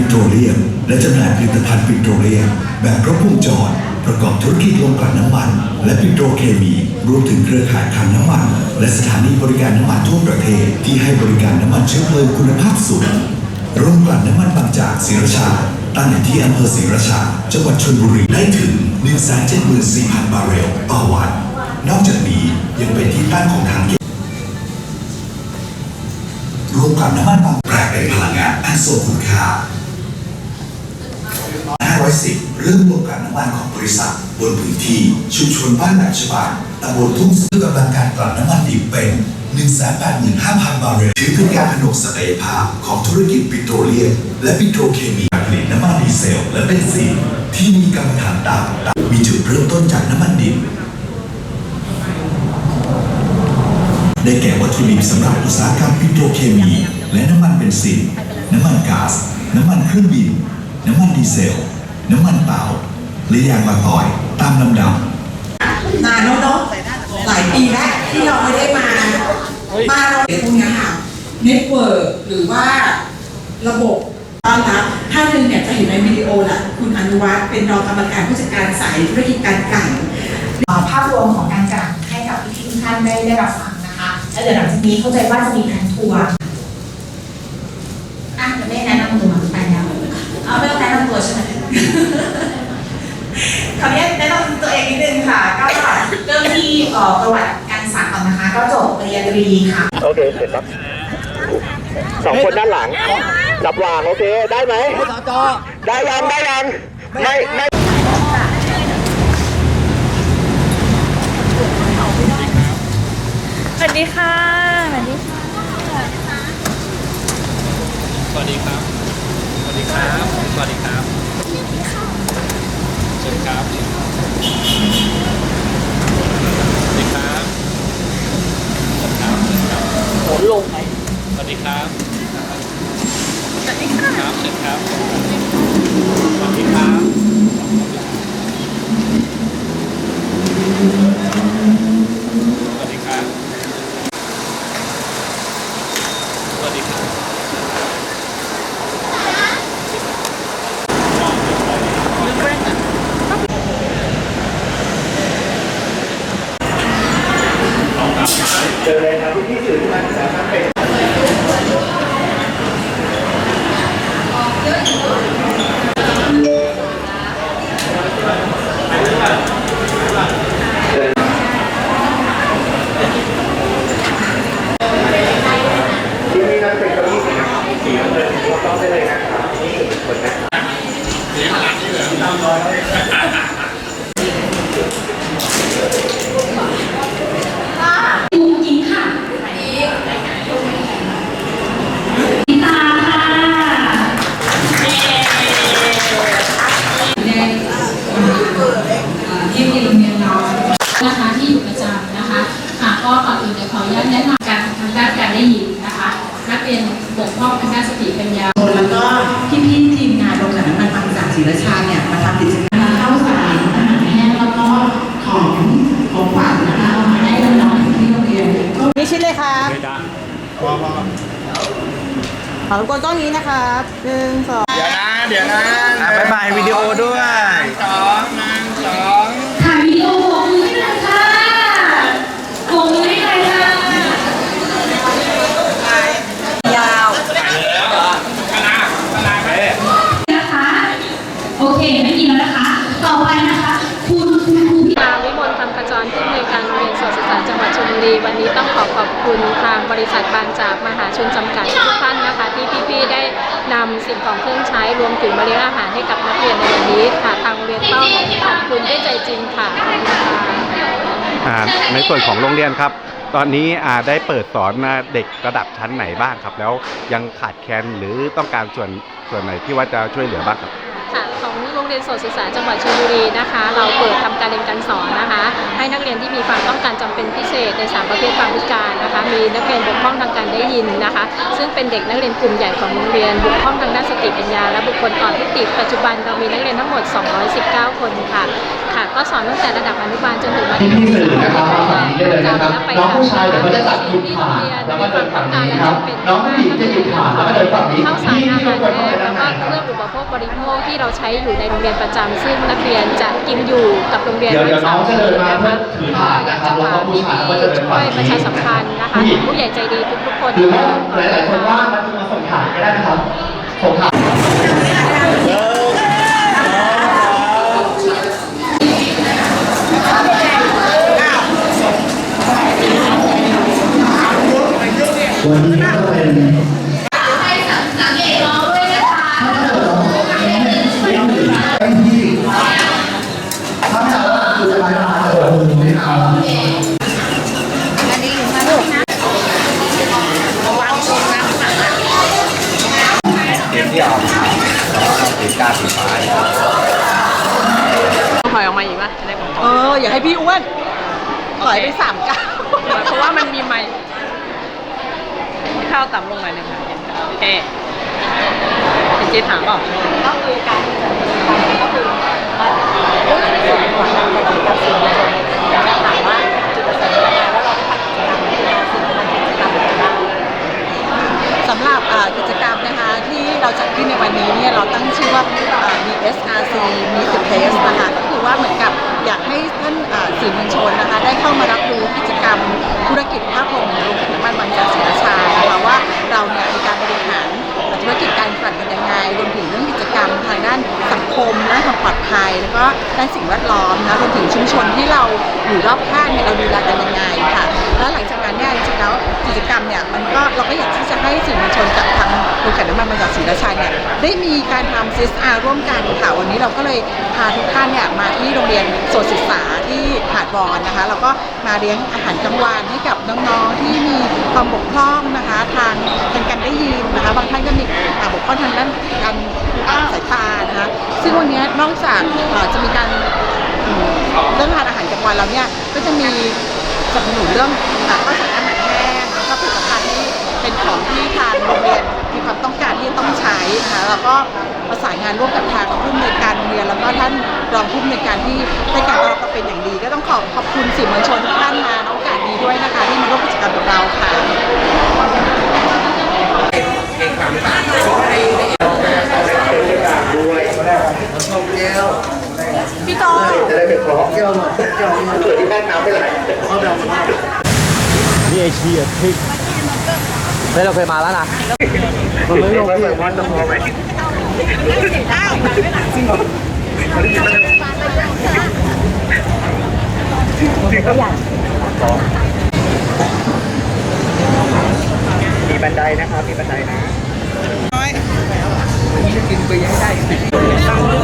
ิโตรเลียม และจำหน่ายผลิตภัณฑ์ปิโตรเลียม แบบครบวงจร ประกอบธุรกิจโรงกลั่นน้ำมัน และปิโตรเคมี รวมถึงเครือข่ายคลังน้ำมัน และสถานีบริการน้ำมันทั่วประเทศ ที่ให้บริการน้ำมันเชื้อเพลิงคุณภาพสูงโรงกลั่นน้ำมันบางจากศรีราชาตั้งอยู่ที่อำเภอศรีราชา จังหวัดชลบุรีได้ถึง 174,000 บาร์เรลต่อวัน นอกจากนี้ยังเป็นที่ตั้งของทางเก็บโรงกลั่นน้ำมันบางแปลกเป็นพลังงานอันทรงคุณค่า 510 เริ่มโรงกลั่นน้ำมันของบริษัท บนพื้นที่ชุมชนบ้านแหลมฉบังตำบลทุ่งซื้อกำลังการกลั่นน้ำมันดิบเป็น185,000 บาร์เรลถือเป็นการผนวกศักยภาพของธุรกิจปิโตรเลียมและปิโตรเคมีผลิตน้ำมันดีเซลและเบนซินที่มีกรรมฐานต่างมีจุดเริ่มต้นจากน้ำมันดิบได้แก่วัตถุดิบสำหรับอุตสาหกรรมปิโตรเคมี และน้ำมันเบนซิน น้ำมันก๊าซน้ำมันเครื่องบิน น้ำมันดีเซล น้ำมันเปล่าและยางมะตอยตามลำดับนานแล้วเนาะหลายปีแล้วที่เราไม่ได้มา มาเราพวกเนี้ยค่ะเน็ตเวิร์กหรือว่าระบบต้อนรับท่านหนึ่งเนี่ยจะเห็นในวิดีโอแหละคุณอนุวัฒน์เป็นรองกรรมการผู้จัดการสายธุรกิจการกลั่นเอ่อภาพรวมของการจัดให้กับพี่ๆทุกท่านได้ได้รับฟังนะคะแล้วเดี๋ยวหลังจากนี้เข้าใจว่าจะมีแผนทัวร์อะจะไม่แนะนำตัวไปแล้วเอาไม่ต้องแนะนำตัวใช่ไหม ขออนุญาตแนะนำตัวเองนิดนึงค่ะ ก็เริ่มที่เอ่อประวัติการศึกษาก่อนนะคะ ก็จบปริญญาตรีค่ะ โอเค เสร็จครับสองคนด้านหลัง จับวางโอเค ได้ไหมได้ยังได้ยังไม่ไม่สวัสดีค่ะ สวัสดีค่ะ สวัสดีครับ สวัสดีครับ สวัสดีครับ วัสดีครับเชิญครับเชิญครับผลลงไหมสวัสดีครับสวัสดีค่ะครับเชิญครับสวัสดีครับ สวัสดีครับ สวัสดีครับ เจอเลยครับพี่สื่อที่มันสามารถเป็น ที่นี่นั่นเป็นเก้าอี้สีน้ำสีน้ำเงินเราต้องได้เลยนะครับนี่คนนะ คุณหญิงค่ะพิตาค่ะในที่มีโรงเรียนเรานะคะที่อยู่ประจำนะคะค่ะก็ก่อนอื่นเดี๋ยวขออนุญาตแนะนำการทางด้านการได้ยินนะคะนัก เรียนบกพร่องทางด้านสติปัญญา แล้วก็พี่ๆทีมงานโรงกลั่นน้ำมันบางจากศรีราชาเนี่ยมาทำกิจกรรมข้าวสารอาหารแห้งแล้วก็ของของฝากนะคะเอามาให้น้องๆที่โรงเรียนนี่ชิดเลยครับขอรบกวนกล้องนี้นะครับหนึ่งสอง เดี๋ยวนะบายบายวิดีโอด้วยถ่ายวิดีโอโบกมือให้หน่อยค่ะโบกมือให้หน่อยค่ะ ยาว นะคะ โอ เคไม่มีแล้วนะคะ ต่อไปนะคะคุณคุณครูพี่นางวิมลคำขจรผู้อำนวยการโรงเรียนสวนศึกษาจังหวัดชลบุรีวันนี้ต้องขอขอบคุณทางบริษัทบางจากมหาชนจำกัดทุกท่านนะคะที่พี่ๆได้นำสิ่งของเครื่องใช้รวมถึงบริการอาหารให้กับนักเรียนในวันนี้ค่ะทางโรงเรียนต้องขอบคุณด้วยใจจริงค่ะขอบคุณค่ะอ่าในส่วนของโรงเรียนครับ ตอนนี้อ่าได้เปิดสอนอ่าเด็กระดับชั้นไหนบ้างครับ แล้วยังขาดแคลนหรือต้องการส่วนส่วนไหนที่ว่าจะช่วยเหลือบ้างครับ เรียนโสตศึกษาจังหวัดชลบุรีนะคะ เราเปิดทำการเรียนการสอนนะคะ ให้นักเรียนที่มีความต้องการจำเป็นพิเศษในสามประเภทความพิการนะคะ มีนักเรียนบกพร่องทางการได้ยินนะคะ ซึ่งเป็นเด็กนักเรียนกลุ่มใหญ่ของโรงเรียนบกพร่องทางด้านสติปัญญา และบุคคลออทิสติกปัจจุบันเรามีนักเรียนทั้งหมด 219 คนค่ะ ค่ะ ก็สอนตั้งแต่ระดับอนุบาลจนถึงมัธยมศึกษา นี้ได้เลยนะครับน้องผู้ชายเดี๋ยวเขาจะจับหยุดขาแล้วก็เดินฝั่งนี้ครับ น้องผู้หญิงจะหยุดขาแล้วก็เดินฝั่งนี้ข้าวสารพี่อาที่ทุหากรคนแห้ต้องงไปแล้วด้านในก็เครื่องอุปโภคบริโภคที่เราใช้อยู่ในโรงเรียนประจำซึ่งนักเรียนจะกินอยู่กับโรงเรียนเดี๋ยวเดี๋ยวน้องจะเดินมาเพื่อถือถาดนะครับแล้วก็ผู้ชายก็จะเดินช่ฝั่วงยนี้ประชาสัมพันธ์นะคะผู้หญิงผู้ใหญ่ใจดีทุกๆคน หรือว่าหลายๆคนว่างมันจะมาส่งถาดก็ได้นะครับส่งถาด วันนี้ก็เป็นสังเกตน้องด้วยนะคะเป็นที่ถ้าไม่เอาว่าจะไปมาเออไม่เอาถอยออกมาอีกป่ะจะได้บอกเออ อย่าให้พี่อ้วนถอยไปสามก้าวเพราะว่ามันมีไม้ ข้าวต่ำลงหน่อยหนึ่งค่ะโอเคเป็นจ๊ถามเปล่าก็คือการก็คือเรื่องจุดประสงค์ของการทำกิจกรรมสื่อมวลชนอยากจะถามว่าจุดประสงค์ยังไงว่าเราทำกิจกรรมในการสื่อมวลชนกิจกรรมอะไรบ้างสำหรับกิจกรรมนะคะที่เราจัดขึ้นในวันนี้เนี่ยเราตั้งชื่อว่าอ่ามี SRC มี The ภัย แล้วก็ด้านสิ่งแวดล้อมนะรวมถึงชุมชนที่เราอยู่รอบข้างเนี่ยเราดูแลกันยังไงค่ะ แล้วหลังจาก จกรรมเนี่ยมันก็เราก็อยากที่จะให้สื่อมวลชนกับทางโรงกลั่นน้ำมันบางจากศรีราชาเนี่ยได้มีการทำ CSR ร่วมกันค่ะวันนี้เราก็เลยพาทุกท่านเนี่ยมาที่โรงเรียนโสตศึกษาที่หาดบอนนะคะแล้วก็มาเลี้ยงอาหารกลางวันให้กับน้องๆที่มีความบกพร่องนะคะทางทางการได้ยินนะคะบางท่านก็มีบกพร่องทางด้านการสายตานะคะซึ่งวันนี้นอกจากจะมีการเรื่องทานอาหารกลางวันเราเนี่ยก็จะมีสนับสนุนเรื่องข้าวสารอาหาร แล้วก็ประสานงานร่วมกับทางผู้อำนวยการโรงเรียนแล้วก็ท่านรองผู้อำนวยการที่ให้การต้อนรับเราเป็นอย่างดี ก็ต้องขอขอบคุณสื่อมวลชนทุกท่านมาในโอกาสนี้ด้วยนะคะ ที่มาร่วมกิจกรรมกับเราค่ะพี่โตจะได้เป็นครอบเกี่ยวหน่อยเกี่ยวเกิดที่แม่น้ำไม่ไหลเอาแบบมานี่ไอเชียพริกเฮ้ยเราเคยมาแล้วนะ มันไม่ลงเลยว่าจะพอไหมมีบันไดนะครับ มีบันไดนะฟังได้